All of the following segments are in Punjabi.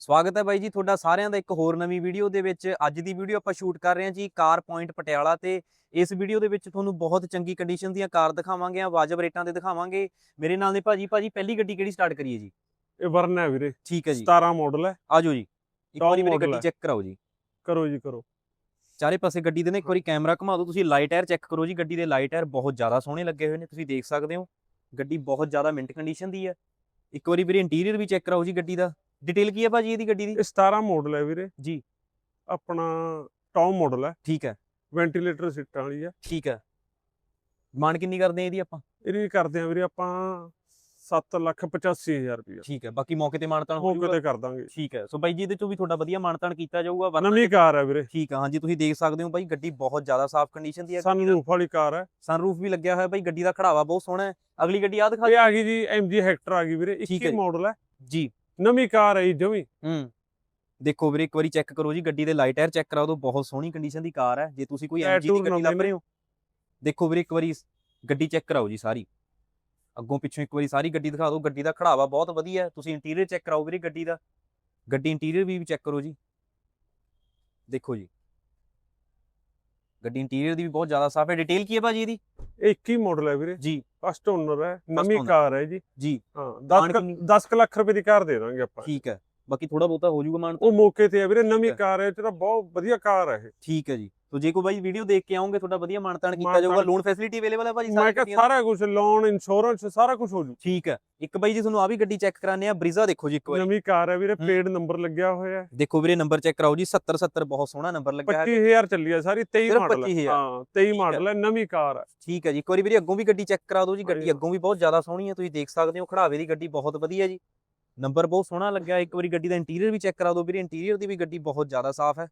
ਸਵਾਗਤ ਹੈ ਬਾਈ ਜੀ ਤੁਹਾਡਾ ਸਾਰਿਆਂ ਦਾ ਇੱਕ ਹੋਰ ਨਵੀਂ ਵੀਡੀਓ ਦੇ ਵਿੱਚ। ਅੱਜ ਦੀ ਵੀਡੀਓ ਆਪਾਂ ਸ਼ੂਟ ਕਰ ਰਹੇ ਹਾਂ ਜੀ ਕਾਰ ਪੁਆਇੰਟ ਪਟਿਆਲਾ ਤੇ। ਇਸ ਵੀਡੀਓ ਦੇ ਵਿੱਚ ਤੁਹਾਨੂੰ ਬਹੁਤ ਚੰਗੀ ਕੰਡੀਸ਼ਨ ਦੀਆਂ ਕਾਰ ਦਿਖਾਵਾਂਗੇ ਆ ਵਾਜਬ ਰੇਟਾਂ ਤੇ ਦਿਖਾਵਾਂਗੇ। ਮੇਰੇ ਨਾਲ ਨੇ ਭਾਜੀ ਭਾਜੀ ਪਹਿਲੀ ਗੱਡੀ ਕਿਹੜੀ ਸਟਾਰਟ ਕਰੀਏ ਜੀ? ਇਹ ਵਰਨ ਹੈ ਵੀਰੇ। ਠੀਕ ਹੈ ਜੀ। 17 ਮਾਡਲ ਹੈ। ਆਜੋ ਜੀ ਇੱਕ ਵਾਰੀ ਮੇਰੇ ਗੱਡੀ। ਚੈੱਕ ਕਰਾਓ ਜੀ। ਕਰੋ ਜੀ ਕਰੋ। ਚਾਰੇ ਪਾਸੇ ਗੱਡੀ ਦੇ ਨੇ ਇੱਕ ਵਾਰੀ ਕੈਮਰਾ ਘੁਮਾ ਦਿਓ ਤੁਸੀਂ ਲਾਈਟ ਟਾਇਰ ਚੈੱਕ ਕਰੋ ਜੀ ਗੱਡੀ ਦੇ ਲਾਈਟ ਟਾਇਰ ਬਹੁਤ ਜ਼ਿਆਦਾ ਸੋਹਣੇ ਲੱਗੇ ਹੋਏ ਨੇ ਤੁਸੀਂ ਦੇਖ ਸਕਦੇ ਹੋ। ਗੱਡੀ ਬਹੁਤ ਜ਼ਿਆਦਾ ਮਿੰਟ ਕੰਡੀਸ਼ਨ ਦੀ ਹੈ। ਇੱਕ ਵਾਰੀ ਵੀਰੇ ਇੰਟੀਰੀਅਰ ਵੀ ਚੈੱਕ ਕਰਾਓ ਜੀ ਗੱਡੀ ਦਾ। ਡਿਟੇਲ ਕੀ ਹੈ ਭਾਜੀ ਇਹਦੀ ਗੱਡੀ ਦੀ? ਇਹ 17 ਮਾਡਲ ਹੈ ਵੀਰੇ। ਜੀ। ਆਪਣਾ ਟੌਪ ਮਾਡਲ ਹੈ। ਠੀਕ ਹੈ। ਵੈਂਟੀਲੇਟਰ ਸੀਟਾਂ ਵਾਲੀ ਹੈ। ਠੀਕ ਹੈ। ਮਾਨ ਕਿੰਨੀ ਕਰਦੇ ਆ ਇਹਦੀ ਆਪਾਂ? ਇਹਦੀ ਕਰਦੇ ਆ ਵੀਰੇ ਆਪਾਂ 785000 ਰੁਪਏ ਠੀਕ ਹੈ ਬਾਕੀ ਮੌਕੇ ਤੇ ਮਾਨਤਾਨ ਹੋ ਮੌਕੇ ਤੇ ਕਰ ਦਾਂਗੇ। ਠੀਕ ਹੈ ਸੋ ਬਾਈ ਜੀ ਇਹਦੇ ਚੋਂ ਵੀ ਤੁਹਾਡਾ ਵਧੀਆ ਮਾਨਤਾਨ ਕੀਤਾ ਜਾਊਗਾ ਨਵੀਂ ਕਾਰ ਹੈ ਵੀਰੇ। ਠੀਕ ਹੈ ਹਾਂਜੀ ਤੁਸੀਂ ਦੇਖ ਸਕਦੇ ਹੋ ਬਾਈ ਗੱਡੀ ਬਹੁਤ ਜ਼ਿਆਦਾ ਸਾਫ਼ ਕੰਡੀਸ਼ਨ ਦੀ ਹੈ। ਸਨਰੂਫ ਵਾਲੀ ਕਾਰ ਹੈ। ਸਨਰੂਫ ਵੀ ਲੱਗਿਆ ਹੋਇਆ ਬਾਈ ਗੱਡੀ ਦਾ ਖੜਾਵਾ ਬਹੁਤ ਸੋਹਣਾ ਹੈ। ਅਗਲੀ ਗੱਡੀ ਆ ਦਿਖਾ ਇਹ ਆ ਗਈ ਜੀ MG ਹੈਕਟਰ ਆ ਗਈ ਵੀਰੇ। ਠੀਕ ਹੈ 21 ਜੀ। ਮਾਡਲ ਹੈ। ਜੀ। ਨਵੀਂ ਕਾਰ ਜੀ ਜਮੀ। ਹੂੰ। ਦੇਖੋ ਵੀਰੇ ਇੱਕ ਵਾਰੀ ਚੈੱਕ ਕਰੋ ਜੀ ਗੱਡੀ ਦੇ ਲਾਈਟ ਟਾਇਰ ਚੈੱਕ ਕਰਾਓ ਤਾਂ ਬਹੁਤ ਸੋਹਣੀ ਕੰਡੀਸ਼ਨ ਦੀ ਕਾਰ ਹੈ। ਜੇ ਤੁਸੀਂ ਕੋਈ MG ਦੀ ਗੱਡੀ ਲੱਭ ਰਹੇ ਹੋ ਦੇਖੋ ਵੀਰੇ ਇੱਕ ਵਾਰੀ ਗੱਡੀ ਚੈੱਕ ਕਰਾਓ ਜੀ ਸਾਰੀ। ਅੱਗੋਂ ਪਿੱਛੋਂ ਇੱਕ ਵਾਰੀ ਸਾਰੀ ਗੱਡੀ ਦਿਖਾ ਦਿਓ ਗੱਡੀ ਦਾ ਖੜਾਵਾ ਬਹੁਤ ਵਧੀਆ ਹੈ। ਤੁਸੀਂ ਇੰਟੀਰੀਅਰ ਚੈੱਕ ਕਰਾਓ ਵੀਰੇ ਗੱਡੀ ਦਾ। ਗੱਡੀ ਇੰਟੀਰੀਅਰ ਵੀ ਚੈੱਕ ਕਰੋ ਜੀ। ਦੇਖੋ ਜੀ। ਗੱਡੀ ਇੰਟੀਰੀਅਰ ਦੀ ਵੀ ਬਹੁਤ ਜ਼ਿਆਦਾ ਸਾਫ਼ ਹੈ। ਡਿਟੇਲ ਕੀ ਹੈ ਭਾਜੀ ਇਹਦੀ? ਇਹ 21 ਮਾਡਲ ਹੈ ਵੀਰੇ। ਜੀ। ਫਸਟ ਓਨਰ ਹੈ ਨਵੀਂ। ਕਾਰ ਹੈ ਜੀ। ਜੀ। ਹਾਂ ਮਾਣ 10 ਕਿੰਨੀ? 10 ਲੱਖ ਰੁਪਏ ਦੀ ਕਾਰ ਦੇ ਦਾਂਗੇ ਆਪਾਂ। ਠੀਕ ਹੈ। ਬਾਕੀ ਥੋੜਾ ਬਹੁਤਾ ਹੋ ਜਾਊਗਾ ਮਾਨ ਉਹ ਮੌਕੇ ਤੇ ਹੈ ਵੀਰੇ ਨਵੀਂ। ਕਾਰ ਹੈ ਤਾਂ ਬਹੁਤ ਵਧੀਆ ਕਾਰ ਹੈ ਇਹ। ਠੀਕ ਹੈ ਜੀ। ਤੋ ਜੇ ਕੋਈ ਬਾਈ ਵੀਡੀਓ ਦੇਖ ਕੇ ਆਉਂਗੇ ਤੁਹਾਡਾ ਵਧੀਆ ਮਾਨਤਾਨ ਕੀਤਾ ਜਾਊਗਾ ਲੋਨ ਫੈਸਿਲਿਟੀ ਅਵੇਲੇਬਲ ਹੈ ਭਾਜੀ ਮੈਂ ਸਾਰੀ ਕਿਹਾ? ਸਾਰਾ ਕੁਝ ਲੋਨ ਇੰਸ਼ੋਰੈਂਸ ਸਾਰਾ ਕੁਝ ਹੋ ਜੂ। ਠੀਕ ਹੈ ਇੱਕ ਬਾਈ ਜੀ ਤੁਹਾਨੂੰ ਆ ਵੀ ਗੱਡੀ ਚੈੱਕ ਕਰਾਣੇ ਆ ਬਰੀਜ਼ਾ ਦੇਖੋ ਜੀ ਇੱਕ ਵਾਰੀ। ਨਵੀਂ ਕਾਰ ਹੈ ਵੀਰੇ। ਪੇਡ ਨੰਬਰ ਲੱਗਿਆ ਹੋਇਆ ਹੈ। ਦੇਖੋ ਵੀਰੇ ਨੰਬਰ ਚੈੱਕ ਕਰਾਓ ਜੀ 70 70 ਬਹੁਤ ਸੋਹਣਾ ਨੰਬਰ ਲੱਗਾ ਹੈ। 25000 ਚੱਲੀ ਹੈ ਸਾਰੀ 23 ਸਿਰਫ ਮਾਡਲ 25,000 ਹੈ ਹਾਂ 23 ਮਾਡਲ ਹੈ ਨਵੀਂ ਕਾਰ ਹੈ ਠੀਕ ਹੈ ਜੀ ਇੱਕ ਵਾਰੀ ਵੀਰੇ ਅੱਗੋਂ ਵੀ ਗੱਡੀ ਚੈੱਕ ਕਰਾ ਦਿਓ ਜੀ ਗੱਡੀ। ਅੱਗੋਂ ਵੀ ਬਹੁਤ ਜ਼ਿਆਦਾ ਸੋਹਣੀ ਹੈ ਤੁਸੀਂ ਦੇਖ ਸਕਦੇ ਹੋ ਖੜਾਵੇ ਦੀ ਗੱਡੀ ਬਹੁਤ ਵਧੀਆ ਜੀ। ਨੰਬਰ ਬਹੁਤ ਸੋਹਣਾ ਲੱਗਿਆ ਇੱਕ ਵਾਰੀ ਗੱਡੀ ਦਾ ਇੰਟੀਰੀਅਰ ਵੀ ਚੈੱਕ ਕਰਾ ਦਿਓ ਵੀਰੇ ਇੰਟੀਰੀਅਰ ਦੀ ਵੀ ਗੱਡੀ ਬਹੁਤ ਜ਼ਿਆਦਾ ਸਾਫ਼ ਹੈ।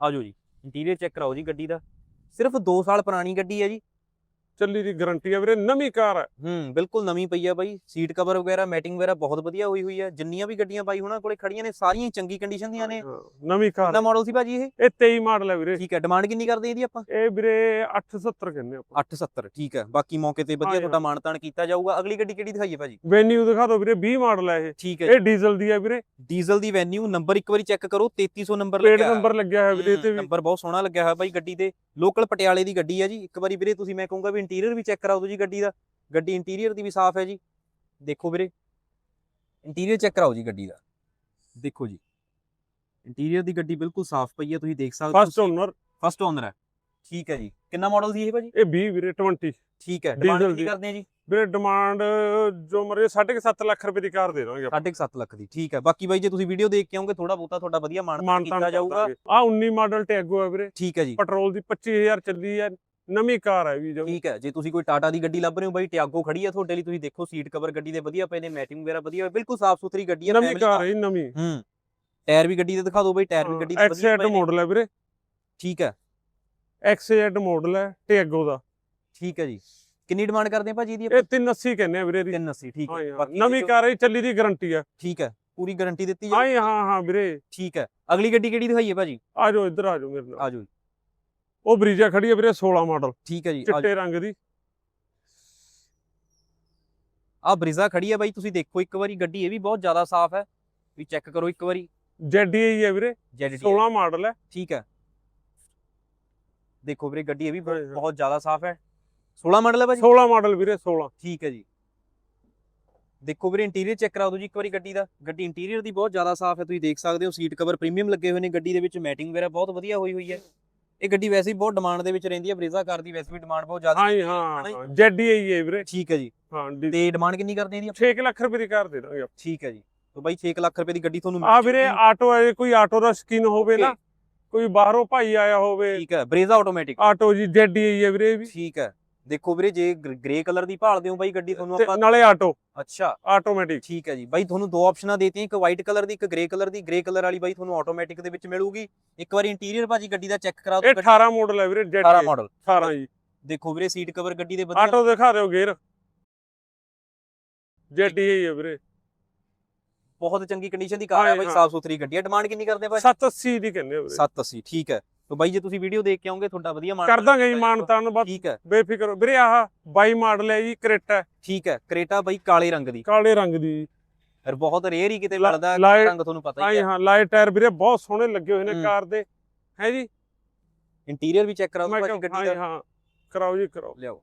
ਆਜੋ ਜੀ। ਇੰਟੀਰੀਅਰ ਚੈੱਕ ਕਰਾਓ ਜੀ ਗੱਡੀ ਦਾ। ਸਿਰਫ 2 ਸਾਲ ਪੁਰਾਣੀ ਗੱਡੀ ਹੈ ਜੀ। ਚੱਲੀ ਦੀ ਗਾਰੰਟੀ ਹੈ ਵੀਰੇ ਨਵੀਂ ਕਾਰ ਹੈ ਹੂੰ ਬਿਲਕੁਲ ਨਵੀਂ ਪਈ ਆ ਬਾਈ। ਸੀਟ ਕਵਰ ਵਗੈਰਾ ਮੈਟਿੰਗ ਵਗੈਰਾ ਬਹੁਤ ਵਧੀਆ ਹੋਈ ਹੋਈ ਹੈ ਜਿੰਨੀਆਂ ਵੀ ਗੱਡੀਆਂ ਬਾਈ ਉਹਨਾਂ ਕੋਲੇ ਖੜੀਆਂ ਨੇ ਸਾਰੀਆਂ ਹੀ ਚੰਗੀ ਕੰਡੀਸ਼ਨ ਦੀਆਂ ਨੇ। ਨਵੀਂ ਕਾਰ। ਕਿੰਨਾ ਮਾਡਲ ਸੀ ਭਾਜੀ ਇਹ? ਇਹ 23 ਮਾਡਲ ਹੈ ਵੀਰੇ। ਠੀਕ ਹੈ ਡਿਮਾਂਡ ਕਿੰਨੀ ਕਰਦੇ ਇਹਦੀ ਆਪਾਂ? ਇਹ ਵੀਰੇ 870 ਕਹਿੰਦੇ ਆਪਾਂ। 870 ਠੀਕ ਹੈ ਬਾਕੀ ਮੌਕੇ ਤੇ ਵਧੀਆ ਤੁਹਾਡਾ ਮਾਨਤਾਨ ਕੀਤਾ ਜਾਊਗਾ। ਅਗਲੀ ਗੱਡੀ ਕਿਹੜੀ ਦਿਖਾਈਏ ਭਾਜੀ? ਵੈਨਿਊ ਦਿਖਾ ਦਿਓ ਵੀਰੇ 20 ਮਾਡਲ ਹੈ ਇਹ। ਠੀਕ ਹੈ ਇਹ ਡੀਜ਼ਲ ਦੀ ਹੈ ਵੀਰੇ। ਡੀਜ਼ਲ ਦੀ ਵੈਨਿਊ ਨੰਬਰ ਇੱਕ ਵਾਰੀ ਚੈੱਕ ਕਰੋ 3300 ਨੰਬਰ ਲੱਗਿਆ ਨੰਬਰ ਲੱਗਿਆ ਹੋਇਆ ਵੀਰੇ ਤੇ ਨੰਬਰ ਬਹੁਤ ਸੋਹਣਾ ਲੱਗਿਆ ਹੋਇਆ ਬਾਈ ਗੱਡੀ ਤੇ। ਲੋਕਲ ਪਟਿਆਲੇ ਦੀ ਗੱਡੀ ਹੈ ਜੀ। ਇੱਕ ਵਾਰੀ ਵੀਰੇ ਤੁਸੀਂ ਮੈਂ ਕਹੂੰਗਾ ਵੀ ਇੰਟੀਰੀਅਰ ਵੀ ਚੈੱਕ ਕਰਾਓ ਜੀ ਗੱਡੀ ਦਾ ਗੱਡੀ ਇੰਟੀਰੀਅਰ ਦੀ ਵੀ ਸਾਫ਼ ਹੈ ਜੀ। ਦੇਖੋ ਵੀਰੇ ਇੰਟੀਰੀਅਰ ਚੈੱਕ ਕਰਾਓ ਜੀ ਗੱਡੀ ਦਾ। ਦੇਖੋ ਜੀ ਇੰਟੀਰੀਅਰ ਦੀ ਗੱਡੀ ਬਿਲਕੁਲ ਸਾਫ਼ ਪਈ ਹੈ ਤੁਸੀਂ ਦੇਖ ਸਕਦੇ ਫਸਟ ਓਨਰ ਫਸਟ ਓਨਰ ਹੈ। ਠੀਕ ਹੈ ਜੀ। ਕਿੰਨਾ ਮਾਡਲ ਸੀ ਇਹ ਭਾਜੀ? ਇਹ 20 ਵੀਰੇ 20 ਠੀਕ ਹੈ। ਡਿਮਾਂਡ ਕੀ। ਕਰਦੇ ਆ ਜੀ? ਵੀਰੇ ਡਿਮਾਂਡ ਜੋ ਮਰੇ 7.5 ਲੱਖ ਰੁਪਏ ਦੀ ਕਾਰ ਦੇ ਦਾਂਗੇ ਆਪਾਂ। 7.5 ਲੱਖ ਦੀ ਠੀਕ ਹੈ। ਬਾਕੀ ਬਾਈ ਜੇ ਤੁਸੀਂ ਵੀਡੀਓ ਦੇਖ ਕੇ ਆਓਗੇ ਥੋੜਾ ਬਹੁਤਾ ਤੁਹਾਡਾ ਵਧੀਆ ਮਾਨ ਕੀਤਾ ਜਾਊਗਾ। ਆ 19 ਮਾਡਲ ਟੈਗੋ ਹੈ ਵੀਰੇ। ਠੀਕ ਹੈ ਜੀ। ਪੈਟਰੋਲ ਦੀ 25000 ਚੱਲੀ ਹੈ। ਨਵੀਂ ਕਾਰ ਹੈ ਵੀ ਜੋ। ਠੀਕ ਹੈ ਜੇ ਤੁਸੀਂ ਕੋਈ ਟਾਟਾ ਦੀ ਗੱਡੀ ਲੱਭ ਰਹੇ ਹੋ ਬਾਈ ਟਿਆਗੋ ਖੜੀ ਹੈ ਤੁਹਾਡੇ ਲਈ ਤੁਸੀਂ ਦੇਖੋ ਸੀਟ ਕਵਰ ਗੱਡੀ ਦੇ ਵਧੀਆ ਪਏ ਨੇ ਮੈਟਿੰਗ ਵਗੈਰਾ ਵਧੀਆ ਹੈ ਬਿਲਕੁਲ ਸਾਫ਼ ਸੁਥਰੀ ਗੱਡੀ ਹੈ ਨਵੀਂ family ਕਾਰ। ਹੈ ਜੀ, ਨਵੀਂ। ਹੂੰ ਟਾਇਰ ਵੀ ਗੱਡੀ ਦੇ ਦਿਖਾ ਦਿਓ ਬਾਈ ਟਾਇਰ ਵੀ ਗੱਡੀ ਦੇ ਵਧੀਆ ਐਕਸੈਟ ਪਏ ਨੇ। ਮਾਡਲ ਹੈ ਵੀਰੇ। ਠੀਕ ਹੈ। ਐਕਸੈਟ ਮਾਡਲ ਹੈ ਟੈਗੋ ਦਾ। ਠੀਕ ਹੈ ਜੀ। ਕਿੰਨੀ ਡਿਮਾਂਡ ਕਰਦੇ ਆ ਭਾਜੀ ਇਹਦੀ ਇਹ 380 ਕਹਿੰਦੇ ਆ ਵੀਰੇ ਦੀ 380 ਠੀਕ ਹਾਂ। ਜੀ, ਹੈ। ਹਾਂ। ਬਾਕੀ ਨਵੀਂ ਕਾਰ ਹੈ ਜੀ, ਚੱਲੀ ਦੀ ਗਾਰੰਟੀ ਹੈ ਠੀਕ ਹੈ ਪੂਰੀ ਗਾਰੰਟੀ ਦਿੱਤੀ ਹਾਂ ਜਾਊ? ਜੀ, ਹਾਂ ਹਾਂ ਵੀਰੇ। ਠੀਕ ਹੈ। ਅਗਲੀ ਗੱਡੀ ਕਿਹੜੀ ਦਿਖਾਈਏ ਭਾਜੀ? ਆ ਜਾਓ ਇੱਧਰ ਆ ਜਾਓ ਮੇਰੇ ਨਾਲ। ਆ ਜਾਓ ਜੀ। ਉਹ ਬਰੀਜਾ ਖੜੀ ਹੈ ਵੀਰੇ 16 ਮਾਡਲ। ਠੀਕ ਹੈ ਜੀ ਚਿੱਟੇ ਰੰਗ ਦੀ। ਆ ਬ੍ਰਿਜ਼ਾ ਖੜੀ ਹੈ ਬਾਈ ਤੁਸੀਂ ਦੇਖੋ ਇੱਕ ਵਾਰੀ ਗੱਡੀ ਇਹ ਵੀ ਬਹੁਤ ਜ਼ਿਆਦਾ ਸਾਫ਼ ਹੈ। ਵੀ ਚੈੱਕ ਕਰੋ ਇੱਕ ਵਾਰੀ। ZDI ਹੈ ਵੀਰੇ ZD 16 ਮਾਡਲ ਹੈ। ਠੀਕ ਹੈ। ਦੇਖੋ ਵੀਰੇ ਗੱਡੀ ਇਹ ਵੀ ਬਹੁਤ- ਜ਼ਿਆਦਾ ਸਾਫ਼ ਹੈ। 16 ਮਾਡਲ ਹੈ ਭਾਜੀ 16 ਮਾਡਲ ਵੀਰੇ 16 ਠੀਕ ਹੈ ਜੀ। ਦੇਖੋ ਵੀਰੇ ਇੰਟੀਰੀਅਰ ਚੈੱਕ ਕਰਾ ਦਿਓ ਜੀ ਇੱਕ ਵਾਰੀ ਗੱਡੀ ਦਾ। ਗੱਡੀ ਇੰਟੀਰੀਅਰ ਦੀ ਬਹੁਤ ਜ਼ਿਆਦਾ ਸਾਫ਼ ਹੈ ਤੁਸੀਂ ਦੇਖ ਸਕਦੇ ਹੋ। ਸੀਟ ਕਵਰ ਪ੍ਰੀਮੀਅਮ ਲੱਗੇ ਹੋਏ ਨੇ ਗੱਡੀ ਦੇ ਵਿੱਚ। ਮੈਟਿੰਗ ਵਗੈਰਾ ਬਹੁਤ ਵਧੀਆ ਹੋਈ ਹੋਈ ਹੈ। ਇਹ ਗੱਡੀ ਵੈਸੇ ਹੀ ਬਹੁਤ ਡਿਮਾਂਡ ਦੇ ਵਿੱਚ ਰਹਿੰਦੀ ਹੈ ਬ੍ਰੇਜ਼ਾ ਕਾਰ ਦੀ ਵੈਸੇ ਵੀ ਡਿਮਾਂਡ ਬਹੁਤ ਜ਼ਿਆਦਾ ਹਾਂ ਜੀ, ਹਨਾ ਹਾਂ ਜੀ? ਹਾਂ, ZDI ਹੈ ਵੀਰੇ। ਠੀਕ ਹੈ ਜੀ। ਹਾਂ ਤੇ ਡਿਮਾਂਡ ਕਿੰਨੀ ਕਰਦੇ ਇਹਦੀ 6 ਲੱਖ ਰੁਪਏ ਦੀ ਕਾਰ ਦੇ ਦਾਂਗੇ। ਠੀਕ ਹੈ ਜੀ। ਤਾਂ ਬਾਈ 6 ਲੱਖ ਰੁਪਏ ਦੀ ਗੱਡੀ ਤੁਹਾਨੂੰ ਆ ਵੀਰੇ। ਆਟੋ ਹੈ ਕੋਈ ਆਟੋ ਦਾ ਸ਼ਕੀਨ ਹੋਵੇ ਨਾ ਕੋਈ ਬਾਹਰੋਂ ਭਾਈ ਆਇਆ ਹੋਵੇ। ਠੀਕ ਹੈ ਬ੍ਰੇਜ਼ਾ ਆਟੋਮੈਟਿਕ ਆਟੋ ਜੀ ZDI ਹੈ ਵੀਰੇ ਵੀ। ਠੀਕ ਹੈ। ਦੇਖੋ ਵੀਰੇ ਜੇ ਗ੍ਰੇ ਕਲਰ ਦੀ ਭਾਲਦੇ ਹੋ ਬਾਈ ਗੱਡੀ ਤੁਹਾਨੂੰ ਆਪਾਂ ਨਾਲੇ ਆਟੋ। ਅੱਛਾ। ਆਟੋਮੈਟਿਕ ਠੀਕ ਹੈ ਜੀ। ਬਾਈ ਤੁਹਾਨੂੰ ਦੋ ਆਪਸ਼ਨਾਂ ਦੇਤੀਆਂ ਇੱਕ ਵਾਈਟ ਕਲਰ ਦੀ ਇੱਕ ਗ੍ਰੇ ਕਲਰ ਦੀ। ਗ੍ਰੇ ਕਲਰ ਵਾਲੀ ਬਾਈ ਤੁਹਾਨੂੰ ਆਟੋਮੈਟਿਕ ਦੇ ਵਿੱਚ ਮਿਲੂਗੀ। ਇੱਕ ਵਾਰੀ ਇੰਟੀਰੀਅਰ ਭਾਜੀ ਗੱਡੀ ਦਾ ਚੈੱਕ ਕਰਾ ਇਹ 18 ਮਾਡਲ ਹੈ ਵੀਰੇ 18 ZDI ਮਾਡਲ 18 ਜੀ। ਦੇਖੋ ਵੀਰੇ ਸੀਟ ਕਵਰ ਗੱਡੀ ਦੇ ਵਧੀਆ ਆਟੋ ਦਿਖਾ ਦਿਓ ਗੇਅਰ ZDI ਹੈ ਵੀਰੇ। ਬਹੁਤ ਚੰਗੀ ਕੰਡੀਸ਼ਨ ਦੀ ਕਾਰ ਹੈ ਹਾਂ, ਬਾਈ ਹਾਂ। ਸਾਫ਼ ਸੁਥਰੀ ਗੱਡੀ ਹੈ। ਡਿਮਾਂਡ ਕਿੰਨੀ ਕਰਦੇ ਆ ਭਾਈ 780 ਦੀ ਕਹਿੰਦੇ ਆ ਵੀਰੇ। 780 ਠੀਕ ਹੈ। ਤਾਂ ਬਾਈ ਜੇ ਤੁਸੀਂ ਵੀਡੀਓ ਦੇਖ ਕੇ ਆਓਗੇ ਤੁਹਾਡਾ ਵਧੀਆ ਮਾਨ ਕਰ ਦਾਂਗੇ ਜੀ ਮਾਨ ਤਾਨ ਬਸ। ਠੀਕ ਹੈ। ਬੇਫਿਕਰ। ਵੀਰੇ ਆਹ 22 ਮਾਡਲ ਹੈ ਜੀ ਕਰੇਟਾ ਠੀਕ ਹੈ। ਕਰੇਟਾ ਬਾਈ ਕਾਲੇ ਰੰਗ ਦੀ। ਕਾਲੇ ਰੰਗ ਦੀ ਫਿਰ ਬਹੁਤ ਰੇਅਰ ਹੀ ਕਿਤੇ ਮਿਲਦਾ ਰੰਗ ਤੁਹਾਨੂੰ ਪਤਾ ਹਾਂ ਹੀ ਹੈ। ਹਾਂ ਲਾਈਟ ਟਾਇਰ ਵੀਰੇ ਬਹੁਤ ਸੋਹਣੇ ਲੱਗੇ ਹੋਏ ਨੇ। ਕਾਰ ਦੇ। ਹੈ ਜੀ? ਇੰਟੀਰੀਅਰ ਵੀ ਚੈੱਕ ਕਰਾਓ ਗੱਡੀ ਦਾ। ਹਾਂ। ਕਰਾਓ ਜੀ ਕਰਾਓ। ਲਿਆਓ।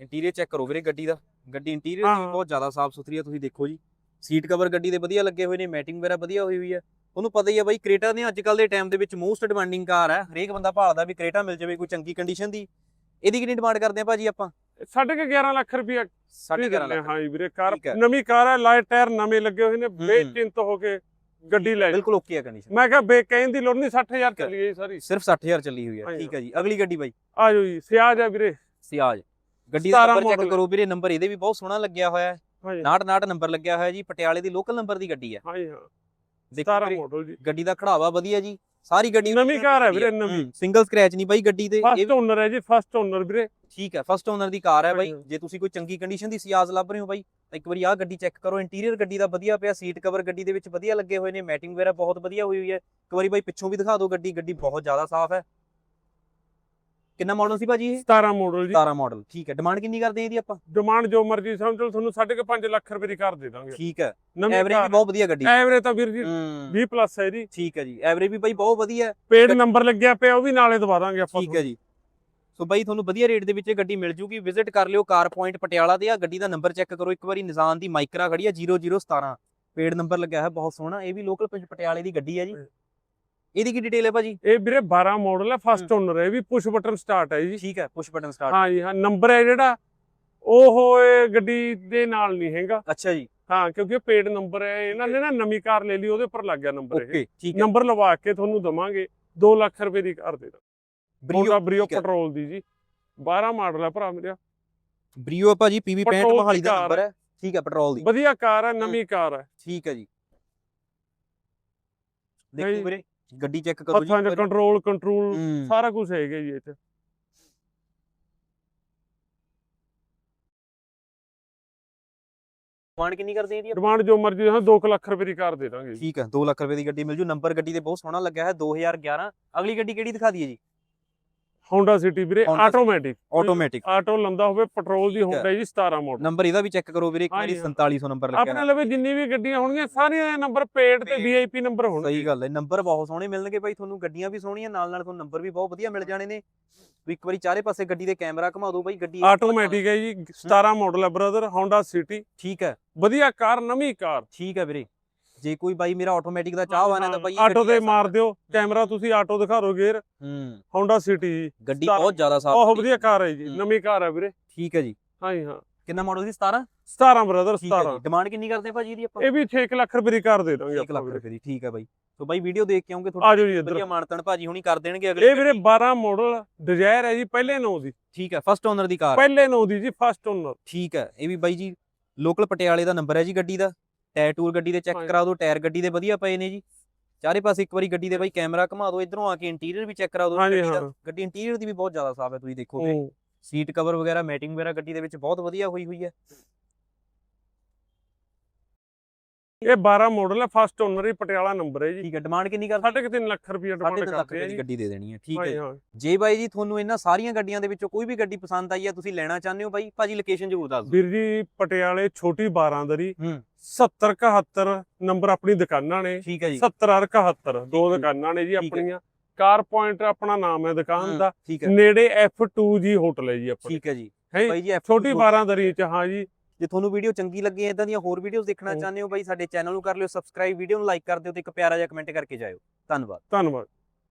ਇੰਟੀਰੀਅਰ ਚੈੱਕ ਕਰੋ ਵੀਰੇ ਗੱਡੀ ਦਾ। ਗੱਡੀ ਇੰਟੀਰੀਅਰ ਵੀ। ਬਹੁਤ ਜ਼ਿਆਦਾ ਸਾਫ਼ ਸੁਥਰੀ ਹੈ ਤੁਸੀਂ ਦੇਖੋ ਜੀ। ਸੀਟ ਕਵਰ ਗੱਡੀ ਦੇ ਵਧੀਆ ਲੱਗੇ ਹੋਏ ਨੇ ਮੈਟਿੰਗ ਵਗੈਰਾ ਵਧੀਆ ਹੋਈ ਹੋਈ ਹੈ। ਤੁਹਾਨੂੰ ਪਤਾ ਹੀ ਹੈ ਬਾਈ ਕ੍ਰੇਟਾ ਨੇ ਅੱਜ ਕੱਲ ਦੇ ਟਾਈਮ ਦੇ ਵਿੱਚ ਮੋਸਟ ਡਿਮਾਂਡਿੰਗ ਕਾਰ ਹੈ ਹਰੇਕ ਬੰਦਾ ਭਾਲਦਾ ਵੀ ਕ੍ਰੇਟਾ ਮਿਲ ਜਾਵੇ ਕੋਈ ਚੰਗੀ ਕੰਡੀਸ਼ਨ ਦੀ। ਇਹਦੀ ਕਿੰਨੀ ਡਿਮਾਂਡ ਕਰਦੇ ਆ ਭਾਜੀ ਆਪਾਂ? ਸਾਢੇ ਕੁ 11 ਲੱਖ ਰੁਪਇਆ ਸਾਢੇ ਦੇ 11 ਦਿੰਦੇ ਲੱਖ। ਹਾਂ ਵੀਰੇ ਕਾਰ। ਨਵੀਂ ਕਾਰ ਹੈ ਲਾਈਟ ਟਾਇਰ ਨਵੇਂ ਲੱਗੇ ਹੋਏ ਨੇ ਬੇਚਿੰਤ ਹੋ ਕੇ ਗੱਡੀ ਲੈ। ਬਿਲਕੁਲ ਓਕੇ ਹੈ ਕੰਡੀਸ਼ਨ ਮੈਂ ਕਿਹਾ ਬੇ ਕਹਿਣ ਦੀ ਲੋੜ ਨਹੀਂ 60000 ਠੀਕ ਹੈ। ਚੱਲੀ ਗਈ ਸਾਰੀ। ਸਿਰਫ 60000 ਚੱਲੀ ਹੋਈ ਹੈ ਹਾਂਜੀ, ਠੀਕ ਹੈ ਜੀ। ਅਗਲੀ ਗੱਡੀ ਬਾਈ। ਆ ਜਾਓ ਜੀ ਸਿਆਜ ਆ ਵੀਰੇ। ਸਿਆਜ। ਗੱਡੀ ਦਾ 17 ਨੰਬਰ ਚੈੱਕ ਕਰੋ ਵੀਰੇ ਨੰਬਰ ਇਹਦੇ ਵੀ ਬਹੁਤ ਸੋਹਣਾ ਲੱਗਿਆ ਹੋਇਆ ਹੈ। ਹਾਂ ਜੀ 69 ਨੰਬਰ ਲੱਗਿਆ ਹੋਇਆ ਜੀ ਪਟਿਆਲੇ ਦੀ ਲੋਕਲ ਨੰਬਰ ਦੀ ਗੱਡੀ ਹੈ। ਹਾਂ ਜੀ ਹਾਂ। ਦੇਖੋ 17 ਵੀਰੇ, ਮਾਡਲ ਜੀ। ਗੱਡੀ ਦਾ ਖੜਾਵਾ ਵਧੀਆ ਜੀ ਸਾਰੀ ਗੱਡੀ ਨਵੀਂ ਕਾਰ ਹੈ ਵੀਰੇ, ਨਵੀਂ। ਸਿੰਗਲ ਸਕ੍ਰੈਚ ਨਹੀਂ ਬਾਈ ਗੱਡੀ ਤੇ। ਫਸਟ ਓਨਰ ਹੈ ਜੀ ਫਸਟ ਓਨਰ ਵੀਰੇ। ਠੀਕ ਹੈ ਫਸਟ ਓਨਰ ਦੀ ਕਾਰ ਹੈ ਬਾਈ। ਜੇ ਤੁਸੀਂ ਕੋਈ ਚੰਗੀ ਕੰਡੀਸ਼ਨ ਦੀ ਸਿਆਜ਼ ਲੱਭ ਰਹੇ ਹੋ ਬਾਈ ਤਾਂ ਇੱਕ ਵਾਰੀ ਆਹ ਗੱਡੀ ਚੈੱਕ ਕਰੋ। ਇੰਟੀਰੀਅਰ ਗੱਡੀ ਦਾ ਵਧੀਆ ਪਿਆ ਸੀਟ ਕਵਰ ਗੱਡੀ ਦੇ ਵਿੱਚ ਵਧੀਆ ਲੱਗੇ ਹੋਏ ਨੇ ਮੈਟਿੰਗ ਵਗੈਰਾ ਬਹੁਤ ਵਧੀਆ ਹੋਈ ਹੋਈ ਹੈ। ਇੱਕ ਵਾਰੀ ਬਾਈ ਪਿੱਛੋਂ ਵੀ ਦਿਖਾ ਦਿਓ ਗੱਡੀ ਗੱਡੀ ਬਹੁਤ ਜ਼ਿਆਦਾ ਸਾਫ਼ ਹੈ। ਕਿੰਨਾ ਮਾਡਲ ਸੀ ਭਾਜੀ ਇਹ? 17 ਮਾਡਲ ਜੀ। 17 ਮਾਡਲ ਠੀਕ ਹੈ। ਡਿਮਾਂਡ ਕਿੰਨੀ ਕਰਦੇ ਆ ਇਹਦੀ ਆਪਾਂ? ਡਿਮਾਂਡ ਜੋ ਮਰਜ਼ੀ ਸਮਝ ਲਓ ਤੁਹਾਨੂੰ 5.5 ਲੱਖ ਰੁਪਏ ਦੀ ਕਾਰ ਦੇ ਦਾਂਗੇ। ਠੀਕ ਹੈ। ਐਵਰੇਜ ਵੀ ਬਹੁਤ ਵਧੀਆ ਗੱਡੀ। ਐਵਰੇਜ ਤਾਂ ਵੀਰ ਜੀ ਹੂੰ। 20 ਪਲੱਸ ਹੈ ਜੀ ਠੀਕ ਹੈ ਜੀ। ਐਵਰੇਜ ਵੀ ਬਾਈ ਬਹੁਤ ਵਧੀਆ ਹੈ। ਪੇਡ ਨੰਬਰ ਲੱਗਿਆ ਪਿਆ ਉਹ ਵੀ ਨਾਲੇ ਦਵਾ ਦਾਂਗੇ ਆਪਾਂ ਠੀਕ ਹੈ ਜੀ। ਸੋ ਬਾਈ ਤੁਹਾਨੂੰ ਵਧੀਆ ਰੇਟ ਦੇ ਵਿੱਚ ਇਹ ਗੱਡੀ ਮਿਲ ਜੂਗੀ। ਵਿਜ਼ਿਟ ਕਰ ਲਿਓ ਕਾਰ ਪੁਆਇੰਟ ਪਟਿਆਲਾ ਤੇ। ਆ ਗੱਡੀ ਦਾ ਨੰਬਰ ਚੈੱਕ ਕਰੋ। ਇੱਕ ਵਾਰੀ ਨਿਜ਼ਾਨ ਦੀ ਮਾਈਕਰਾ ਖੜੀ ਆ 0017 ਪੇਡ ਨੰਬਰ ਲੱਗਿਆ ਹੈ ਬਹੁਤ ਸੋਹਣਾ। ਇਹ ਵੀ ਲੋਕਲ ਪਟਿਆਲੇ ਦੀ ਗੱਡੀ ਹੈ ਜੀ। ਇਹਦੀ ਕੀ ਡਿਟੇਲ ਹੈ ਭਾਜੀ? ਇਹ ਵੀਰੇ 12 ਮਾਡਲ ਹੈ। ਫਸਟ ਓਨਰ ਹੈ ਇਹ ਵੀ ਪੁਸ਼ ਬਟਨ ਸਟਾਰਟ ਹੈ ਜੀ ਠੀਕ ਹੈ ਪੁਸ਼ ਬਟਨ ਸਟਾਰਟ ਹਾਂ ਜੀ ਹਾਂ ਨੰਬਰ ਹੈ ਜਿਹੜਾ ਉਹ ਗੱਡੀ ਦੇ ਨਾਲ ਨਹੀਂ ਹੈਗਾ। ਅੱਛਾ ਜੀ। ਹਾਂ ਕਿਉਂਕਿ ਪੇਡ ਨੰਬਰ ਹੈ ਇਹਨਾਂ ਨੇ ਨਾ ਨਵੀਂ ਕਾਰ ਲੈ ਲਈ ਉਹਦੇ ਉੱਪਰ ਲੱਗ ਗਿਆ ਨੰਬਰ ਇਹ। ਓਕੇ ਠੀਕ ਹੈ। ਨੰਬਰ ਲਵਾ ਕੇ ਤੁਹਾਨੂੰ ਦਵਾਂਗੇ 2 ਲੱਖ ਰੁਪਏ ਦੀ ਕਾਰ ਦੇ ਦਾਂ ਬਰੀਓ ਬਰੀਓ। ਪੈਟਰੋਲ ਦੀ ਜੀ। 12 ਮਾਡਲ ਹੈ ਭਰਾ ਮੇਰਾ। ਬਰੀਓ ਭਾਜੀ ਪੀਵੀ 65 ਪੈਟਰੋਲ ਦੀ ਮੋਹਾਲੀ ਦਾ ਨੰਬਰ ਹੈ। ਠੀਕ ਹੈ ਪੈਟਰੋਲ ਦੀ। ਵਧੀਆ ਕਾਰ ਹੈ ਨਵੀਂ ਕਾਰ ਹੈ ਠੀਕ ਹੈ ਜੀ। ਦੇਖੋ ਵੀਰੇ ਗੱਡੀ ਚੈੱਕ ਕਰੋ ਜੀ ਹੱਥਾਂ 'ਚ। ਕੰਟਰੋਲ ਕੰਟਰੋਲ ਹੂੰ। ਸਾਰਾ ਕੁਝ ਹੈਗਾ ਜੀ ਇੱਥੇ ਡਿਮਾਂਡ ਕਿੰਨੀ ਕਰਦੇ ਆ ਇਹਦੀ ਆਪਾਂ? ਡਿਮਾਂਡ ਜੋ ਮਰਜ਼ੀ ਹਾਂ 2 ਲੱਖ ਰੁਪਏ ਦੀ ਕਾਰ ਦੇ ਦਾਂਗੇ ਜੀ ਠੀਕ ਹੈ 2 ਲੱਖ ਰੁਪਏ ਦੀ ਗੱਡੀ ਮਿਲ ਜੂ ਨੰਬਰ ਗੱਡੀ ਤੇ ਬਹੁਤ ਸੋਹਣਾ ਲੱਗਿਆ ਹੈ 2011 ਅਗਲੀ ਗੱਡੀ ਕਿਹੜੀ ਦਿਖਾ ਦਈਏ ਜੀ Honda ਸਿਟੀ ਵੀਰੇ Honda City। Automatic automatic auto ਲੰਦਾ ਹੋਵੇ ਪੈਟਰੋਲ ਦੀ। Honda ਜੀ 17 ਮਾਡਲ ਨੰਬਰ ਇਹਦਾ ਵੀ ਚੈੱਕ ਕਰੋ ਵੀਰੇ ਇੱਕ ਵਾਰੀ ਹਾਂਜੀ, ਹਾਂ। 4700 ਨੰਬਰ ਲੱਗਿਆ ਆਪਣੇ ਲਵੇ ਜਿੰਨੀ ਵੀ ਗੱਡੀਆਂ ਹੋਣਗੀਆਂ ਸਾਰੀਆਂ ਦੇ ਨੰਬਰ ਪੇਡ ਤੇ Paid। ਵੀਆਈਪੀ ਨੰਬਰ ਹੋਣਗੇ। ਸਹੀ ਗੱਲ ਹੈ ਨੰਬਰ ਬਹੁਤ ਸੋਹਣੇ ਮਿਲਣਗੇ ਬਾਈ ਤੁਹਾਨੂੰ ਗੱਡੀਆਂ ਵੀ ਸੋਹਣੀਆਂ ਨਾਲ ਨਾਲ ਤੁਹਾਨੂੰ ਨੰਬਰ ਵੀ ਬਹੁਤ ਵਧੀਆ ਮਿਲ ਜਾਣੇ ਨੇ। ਵੀ ਇੱਕ ਵਾਰੀ ਚਾਰੇ ਪਾਸੇ ਗੱਡੀ ਦੇ ਕੈਮਰਾ ਘੁਮਾ ਦਿਓ ਬਾਈ ਗੱਡੀ ਆਟੋਮੈਟਿਕ ਹੈ ਜੀ 17 ਮਾਡਲ ਹੈ ਬ੍ਰਦਰ Honda ਸਿਟੀ ਠੀਕ ਹੈ। ਵਧੀਆ ਕਾਰ ਨਵੀਂ ਕਾਰ। ਠੀਕ ਹੈ ਵੀਰੇ। ਜੇ ਕੋਈ ਬਾਈ ਮੇਰਾ ਆਟੋਮੈਟਿਕ ਦਾ ਚਾਹ ਵਾਣਾ ਤਾਂ ਬਾਈ ਆਟੋ ਤੇ ਮਾਰ। ਦਿਓ ਕੈਮਰਾ ਤੁਸੀਂ ਆਟੋ ਦਿਖਾ ਦਿਓ ਗੇਅਰ ਹੂੰ। Honda ਸਿਟੀ ਜੀ। ਗੱਡੀ ਬਹੁਤ ਜ਼ਿਆਦਾ ਸਾਫ਼ ਬਹੁਤ ਵਧੀਆ ਕਾਰ ਹੈ ਜੀ ਹੂੰ। ਨਵੀਂ ਕਾਰ ਹੈ ਵੀਰੇ। ਠੀਕ ਹੈ ਜੀ। ਹਾਂਜੀ ਹਾਂ। ਕਿੰਨਾ ਮਾਡਲ ਸੀ? 17 17 ਬ੍ਰਦਰ ਠੀਕ ਹੈ 17 ਜੀ ਡਿਮਾਂਡ ਕਿੰਨੀ ਕਰਦੇ ਆ ਭਾਜੀ ਇਹਦੀ ਆਪਾਂ? ਇਹ ਵੀ 6 ਲੱਖ ਰੁਪਏ ਦੀ ਕਾਰ ਦੇ ਦਾਂਗੇ 1 ਆਪਾਂ ਲੱਖ ਵੀਰੇ। ਰੁਪਏ ਦੀ ਠੀਕ ਹੈ ਬਾਈ। ਸੋ ਬਾਈ ਵੀਡੀਓ ਦੇਖ ਕੇ ਆਉਂਗੇ ਇੱਧਰ ਵਧੀਆ ਮਾਨਤਨ ਭਾਜੀ ਹੁਣੀ ਕਰ ਦੇਣਗੇ ਅਗਲੇ ਇਹ ਵੀਰੇ 12 ਮਾਡਲ ਡਿਜ਼ਾਇਰ ਹੈ ਜੀ ਪਹਿਲੇ ਨੌ ਦੀ। ਠੀਕ ਹੈ ਫਸਟ ਓਨਰ ਦੀ ਕਾਰ। ਪਹਿਲੇ ਨੌ ਦੀ ਜੀ ਫਸਟ ਓਨਰ ਠੀਕ ਹੈ ਇਹ ਵੀ ਬਾਈ ਜੀ ਲੋਕਲ ਪਟਿਆਲੇ ਦਾ ਨੰਬਰ ਹੈ ਜੀ ਗੱਡੀ ਦਾ। ਟਾਇਰ ਟੂਰ ਗੱਡੀ ਦੇ ਚੈੱਕ। ਕਰਾ ਦਿਓ ਟਾਇਰ ਗੱਡੀ ਦੇ ਵਧੀਆ ਪਏ ਨੇ ਜੀ ਚਾਰੇ ਪਾਸੇ ਇੱਕ ਵਾਰੀ ਗੱਡੀ ਦੇ ਬਾਈ ਕੈਮਰਾ ਘੁਮਾ ਦਿਓ ਇਧਰੋਂ ਆ ਕੇ ਇੰਟੀਰੀਅਰ ਵੀ ਚੈੱਕ ਕਰਾ ਦਿਓ ਹਾਂਜੀ, ਗੱਡੀ ਦਾ। ਗੱਡੀ ਇੰਟੀਰੀਅਰ ਦੀ ਵੀ ਬਹੁਤ ਜ਼ਿਆਦਾ ਸਾਫ਼ ਹੈ ਤੁਸੀਂ ਦੇਖੋਗੇ ਸੀਟ ਕਵਰ ਵਗੈਰਾ ਮੈਟਿੰਗ ਵਗੈਰਾ ਗੱਡੀ ਦੇ ਵਿੱਚ ਬਹੁਤ ਵਧੀਆ ਹੋਈ ਹੋਈ ਹੈ ਇਹ 12 ਮਾਡਲ ਹੈ ਫਸਟ ਓਨਰ ਹੀ ਪਟਿਆਲਾ ਨੰਬਰ ਹੈ ਜੀ। ਠੀਕ ਹੈ ਡਿਮਾਂਡ ਕਿੰਨੀ ਕਰਦੇ? ਸਾਢੇ ਕੁ ਤਿੰਨ ਲੱਖ ਰੁਪਏ ਡਿਮਾਂਡ 3.5 ਲੱਖ ਕਰਦੇ ਆ ਜੀ। ਗੱਡੀ ਦੇ ਦੇਣੀ ਹੈ ਠੀਕ ਹੈ। ਜੀ। ਬਾਈ ਜੀ ਤੁਹਾਨੂੰ ਇਹਨਾਂ ਸਾਰੀਆਂ ਗੱਡੀਆਂ ਦੇ ਵਿੱਚੋਂ ਕੋਈ ਵੀ ਗੱਡੀ ਪਸੰਦ ਆਈ ਹੈ ਤੁਸੀਂ ਲੈਣਾ ਚਾਹੁੰਦੇ ਹੋ ਬਾਈ? ਭਾਜੀ ਲੋਕੇਸ਼ਨ ਜ਼ਰੂਰ ਦੱਸ ਦਿਓ। ਵੀਰ ਜੀ ਪਟਿਆਲੇ ਛੋਟੀ ਬਾਰਾਂਦਰੀ ਹੂੰ। 70 71 ਨੰਬਰ ਆਪਣੀ ਦੁਕਾਨਾਂ ਨੇ। ਠੀਕ ਹੈ ਜੀ। 70 ਔਰ 71 ਦੋ। ਦੁਕਾਨਾਂ ਨੇ ਜੀ। ਆਪਣੀਆਂ। ਕਾਰ ਪੁਆਇੰਟ ਆਪਣਾ ਨਾਮ ਹੈ ਦੁਕਾਨ ਦਾ। ਨੇੜੇ F2G ਹੋਟਲ ਹੈ ਜੀ ਆਪਣੀ। ਠੀਕ ਹੈ ਜੀ। ਬਾਈ ਜੀ F2 ਛੋਟੀ ਬਾਰਾਂਦਰੀ ਚ ਹਾਂ ਜੀ। ਜੇ ਤੁਹਾਨੂੰ ਵੀਡੀਓ ਚੰਗੀ ਲੱਗੀ ਇਦਾਂ ਦੀਆਂ ਹੋਰ ਵੀਡੀਓਜ਼ ਦੇਖਣਾ ਹੂੰ। ਚਾਹੁੰਦੇ ਹੋ ਬਾਈ ਸਾਡੇ ਚੈਨਲ ਨੂੰ ਕਰ ਲਿਓ ਸਬਸਕ੍ਰਾਈਬ ਵੀਡੀਓ ਨੂੰ ਲਾਈਕ ਕਰ ਦਿਓ ਤੇ ਇੱਕ ਪਿਆਰਾ ਜਿਹਾ ਕਮੈਂਟ ਕਰਕੇ ਜਾਇਓ। ਧੰਨਵਾਦ। ਧੰਨਵਾਦ।